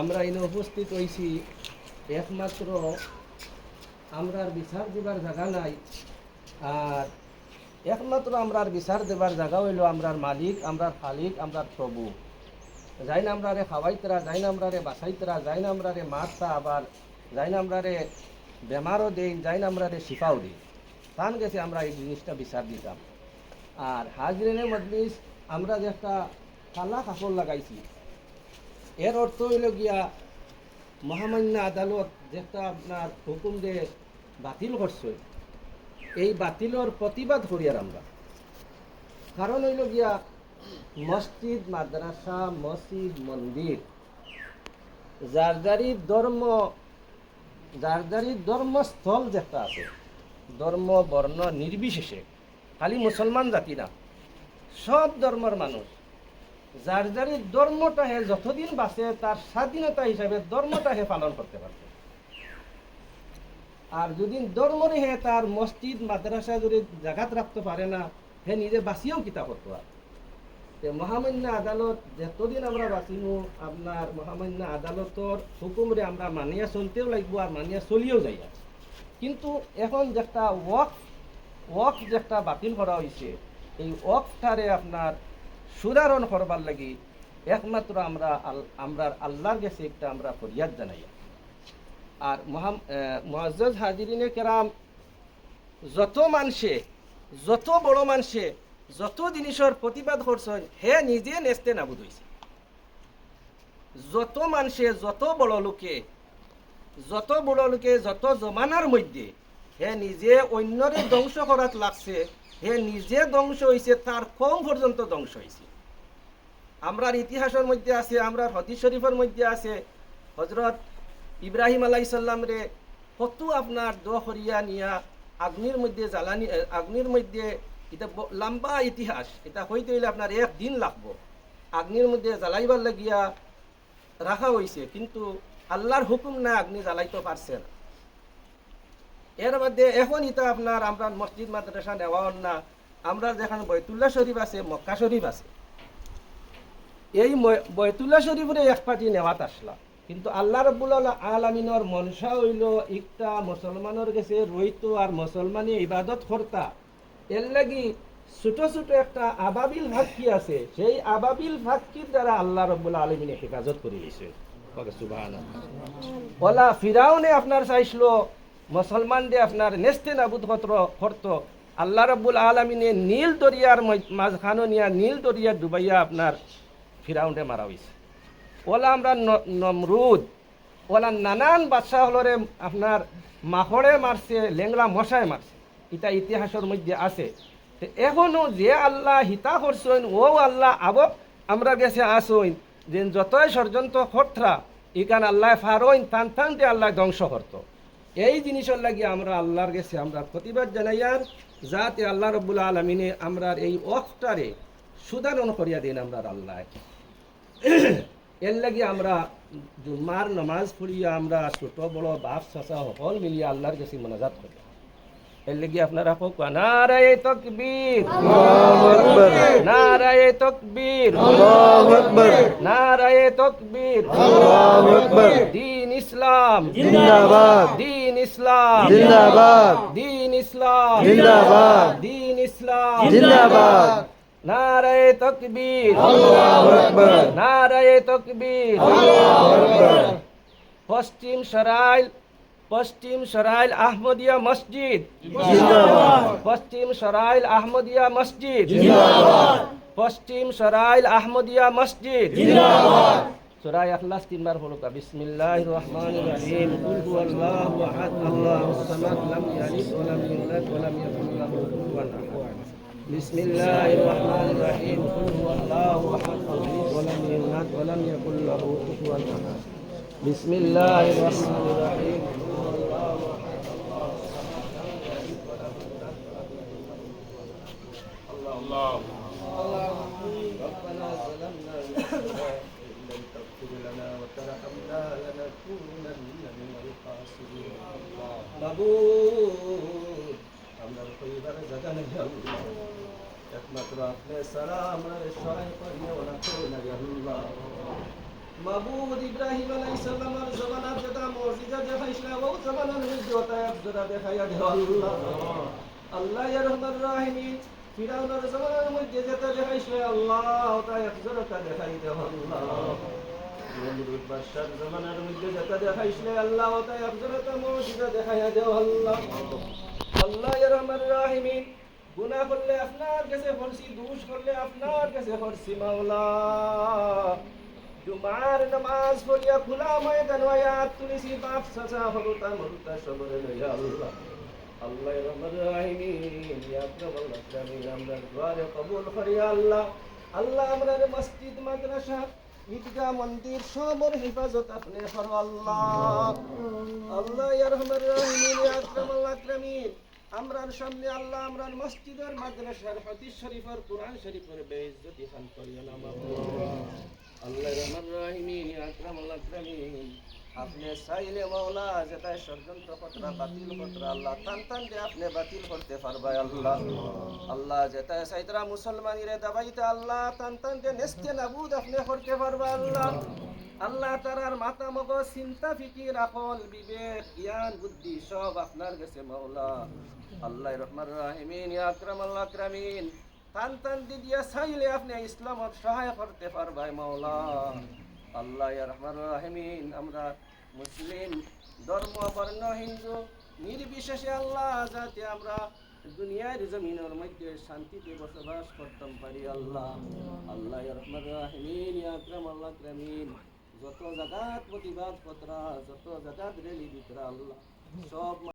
আমরা এনে উপস্থিত হয়েছি একমাত্র আমরার বিচার দেবার জায়গা নাই। আর একমাত্র আমরার বিচার দেবার জায়গা হইল আমরার মালিক, আমরার খালিক, আমরার প্রভু। যাই না আমরারে খাওয়াইতরা যাই না আমরারে বাসাইতরা যাই না আমরারে মারতা আবার যাই না আমরারে বেমারও দেই যাই না আমরারে শিফাও দিই তান গেছে আমরা এই জিনিসটা বিচার দিতাম। আর হাজরিনের মজলিস, আমরা যে একটা কালা কাপড় লাগাইছি। এর অর্থ হইল গিয়া, মহামান্য আদালত যেটা আপনার হুকুম দিয়ে বাতিল করছে, এই বাতিলর প্রতিবাদ করি আর আমরা। কারণ হইল গিয়া, মসজিদ, মাদ্রাসা, মসজিদ, মন্দির, যারি ধর্ম, যারি ধর্মস্থল যেটা আছে, ধর্ম, বর্ণ, নির্বিশেষে, খালি মুসলমান জাতি না, সব ধর্মের মানুষ যার যারি ধর্মটা হে যতদিন বাঁচে, তার স্বাধীনতা হিসাবে ধর্মটা হে পালন করতে পারবে। আর যদি ধর্মরে হে তার মসজিদ, মাদ্রাসা যদি জাগাত রাখতে পারে না, হে নিজে বাঁচিয়েও কিতাব করতে পারে মহামান্য আদালত, যতদিন আমরা বাঁচিমু, আপনার মহামান্য আদালতর হুকুমরে আমরা মানিয়া চলতেও লাগবো আর মানিয়া চলিয়েও যাই আছে কিন্তু এখন যেটা ওয়াক ওয়াক যেটা বাতিল করা হয়েছে এই ওয়াকটারে আপনার সুধারণ করবার লাগি একমাত্র আমরা আমরার আল্লাহর কাছে একটা আমরা ফরিয়াদ জানাই। আর মহাজ হাজিরিনে কেরাম যত মানুষে, যত বড় মানুষে, যত জিনিসের প্রতিবাদ করছেন, হে নিজে নেস্তে নাবুদ হয়েছে যত মানুষে, যত বড় লোকে, যত বড় লোকে, যত জমানার মধ্যে, হে নিজে অন্যরে ধ্বংস করাত লাগছে হে নিজে ধ্বংস হয়েছে তার কম পর্যন্ত ধ্বংস হয়েছে আমরার ইতিহাসের মধ্যে আছে, আমরার হদিস শরীফের মধ্যে আছে হজরত ইব্রাহিম আলাই সাল্লাম রে কত আপনার দহরিয়া নিয়া আগ্নির মধ্যে জ্বালানি আগ্নির মধ্যে এটা লম্বা ইতিহাস, এটা হইতে হইলে আপনার এক দিন লাগবো। আগ্নির মধ্যে জ্বালাইবার লাগিয়া রাখা হয়েছে কিন্তু আল্লাহর হুকুম না আগ্নি জ্বালাইতে পারছে না এর মধ্যে এখন এটা আপনার আমরা মসজিদ, মাদ্রাসা নেওয়া না। আমরা যেখানে বৈতুল্লাহ শরীফ আছে, মক্কা শরীফ আছে। এই বৈতুল্লাহ শরীফরে এক পাটি নেওয়াত আসলা কিন্তু আল্লাহ রব্বুল আলমিনর মনসা হইল একটা মুসলমানের কাছে রইতো আর মুসলমানে ইবাদত করতা। এর লাগি ছোট ছোট একটা আবাবিল ফাঁকি আছে। সেই আবাবিল ফাঁকির দ্বারা আল্লাহ রব্বুল আলমিনে হেফাজত করে দিয়েছে। বলা ফিরাউনে আপনার চাইছিল মুসলমান দিয়ে আপনার নেস্তে নাবুদ কত্র করতো। আল্লাহ রব্বুল আলমিনে নীল দরিয়ার মাঝখানো নিয়া নীল দরিয়া ডুবাইয়া আপনার ফিরাউন্ডে মারা হয়েছে ওলা আমরা নমরুদ, ওলা নানান বাদশাহ হলরে আপনার মাহরে মারছে লেংলা মশায় মারছে। এটা ইতিহাসের মধ্যে আছে। তো এখনও যে আল্লাহ হিতা করছেন, ও আল্লাহ আব আমরা গেছে আসইন যে যতই ষড়যন্ত্র খরথা ইকান আল্লাহ ফারইন টান টানতে আল্লাহ ধ্বংস করতো। এই জিনিসের লাগি আমরা আল্লাহর কাছে আমরা প্রতিবাদ জানাইয়ার যাতে আল্লাহ রব্বুল আলমিনে আমরা এই অফটারে সুদারণ করিয়া দিন আমরা আল্লাহ। এর লাগি আমরা জুম্মার নমাজ পড়িয়া আমরা ছোট বড় বাপ চাচা সকল মিলিয়া আল্লাহর কাছে মনাজাত করি। এর লাগি আপনারা হোক নারায় তকবীর। নারায় তকবীর। নারায় তকবীর। দিন ইসলাম। জিন্দাবাদ। দিন ইসলাম। জিন্দাবাদ। দিন ইসলাম। জিন্দাবাদ। দিন ইসলাম। জিন্দাবাদ। নারায় তকবীর। আল্লাহু আকবার। নারায় তকবীর। আল্লাহু আকবার। পশ্চিম সরাইল পশ্চিম সরাইল আহমদিয়া মসজিদ। পশ্চিম সরাইল আহমদিয়া মসজিদ। পশ্চিম সরাইল আহমদিয়া মসজিদ। সূরা ইখলাস তিনবার পড়ুকা বিসমিল্লাহির রহমানির রহিম। কুল হুয়াল্লাহু আহাদ। আল্লাহুস সামাদ লাম ইয়ালিদ ওয়া লাম ইউলাদ ওয়া লাম ইয়াকুল লাহু কুফুওয়ান আহাদ। বিসমিল্লাহির রহমানির রহিম। কুল হুয়াল্লাহু আহাদ ওয়া লাম ইউলাদ ওয়া লাম ইয়াকুল লাহু কুফুওয়ান আহাদ। বিসমিল্লাহির রহমানির রহিম। মাবুদ আমরা পরিবারে জায়গা নেই আল্লাহ একমাত্র আপনি সারা আমরা সহায় করিয়া ওরা করুন আল্লাহ। মাবুদ ইব্রাহিম আলাইহিস সালামের জমানার যেটা মুজিজা দেখাইছিল ও জমানার মধ্যে ওটা দেখাইয়া দেও আল্লাহ। আল্লাহ ইয়া রহমান রাহিমিন ফিরাউনের জমানার মধ্যে যেটা দেখাইছিল আল্লাহ, ওটা একজোড়া দেখাই দেও আল্লাহ। আল্লাহ মুজিজা দেখাইয়া দেও আল্লাহ। আল্লাহ করলে আপনার করলে আপনার জুমার নামাজ আল্লাহ। আল্লাহ কবুল আল্লাহ। আল্লাহ আমরা মসজিদ, মাদ্রাসা ঈদগাহ মন্দির সবর হেফাজত আপনি করো আল্লাহ। আল্লাহ ইয়া রহমান আকরাম, আল্লাহ আকরামিন। আমরার সামনে আল্লাহ আমরার মসজিদের মাদ্রাসার হাদিস শরীফের কোরআন শরীফের বেইজ্জতি খান করিয়া না আল্লাহ রহমান রাহিমিন আকরাম, আল্লাহ আকরামিন। আপনি চাইলে মাওলা যেটা ষড়যন্ত্র পত্রা বাতিল পত্রা আল্লাহ, টান টান দিয়ে আপনি বাতিল করতে পারবাই আল্লাহ। আল্লাহ যেটা চাইতরা মুসলমানিরে দাবাইতে আল্লাহ, টান টান দিয়ে নেস্তে নাবুদ আপনি করতে পারবা আল্লাহ। আল্লাহ তারার মাথা মগ চিন্তা, ফিকির আকল বিবেক, জ্ঞান, বুদ্ধি সব আপনার কাছে মাওলা। আল্লাহ রহমান রাহিমিন, ইয়া আকরামাল আকরামিন। টান টান দিয়া চাইলে আপনি ইসলামত সহায় করতে পারবাই মাওলা। আল্লাহ আমরা মুসলিম ধর্ম বর্ণ হিন্দু, নির্বিশেষে আল্লাহ যাতে আমরা দুনিয়ার জমিনের মধ্যে শান্তিতে বসবাস করতাম পারি আল্লাহ। আল্লাহ যত জায়গাত প্রতিবাদ পত্রা যত জায়গাত রেলি দিতরা আল্লাহ। সব